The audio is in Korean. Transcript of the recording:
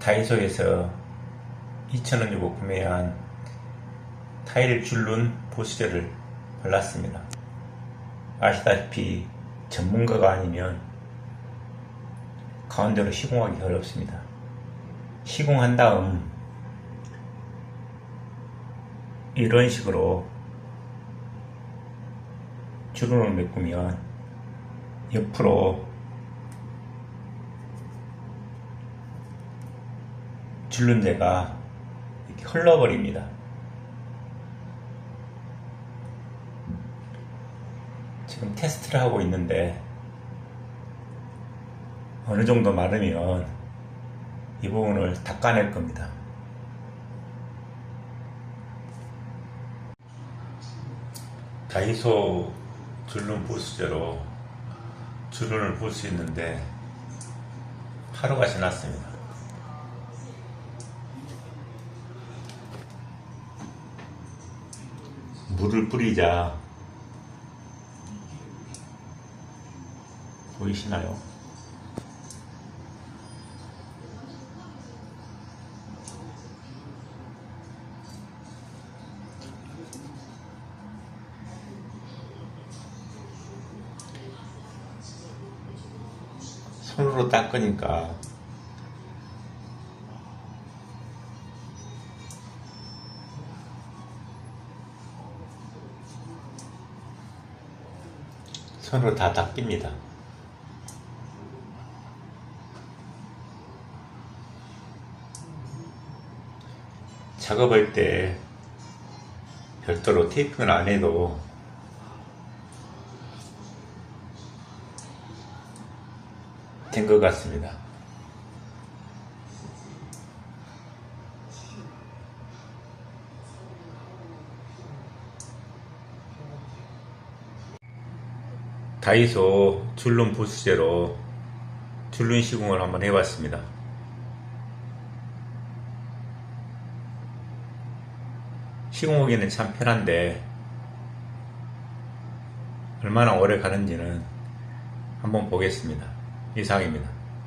다이소에서 2,000원 주고 구매한 타일 줄눈 보수제를 발랐습니다. 아시다시피 전문가가 아니면 가운데로 시공하기 어렵습니다. 시공한 다음 이런 식으로 주름을 메꾸면 옆으로 줄눈제가 이렇게 흘러버립니다. 지금 테스트를 하고 있는데 어느 정도 마르면 이 부분을 닦아낼 겁니다. 다이소 줄눈 부수제로 줄눈을 볼 수 있는데 하루가 지났습니다. 물을 뿌리자 보이시나요? 손으로 닦으니까 손으로 다 닦입니다. 작업할 때 별도로 테이핑을 안 해도 된 것 같습니다. 다이소 줄눈 보수제로 줄눈 시공을 한번 해봤습니다. 시공하기는 참 편한데 얼마나 오래 가는지는 한번 보겠습니다. 이상입니다.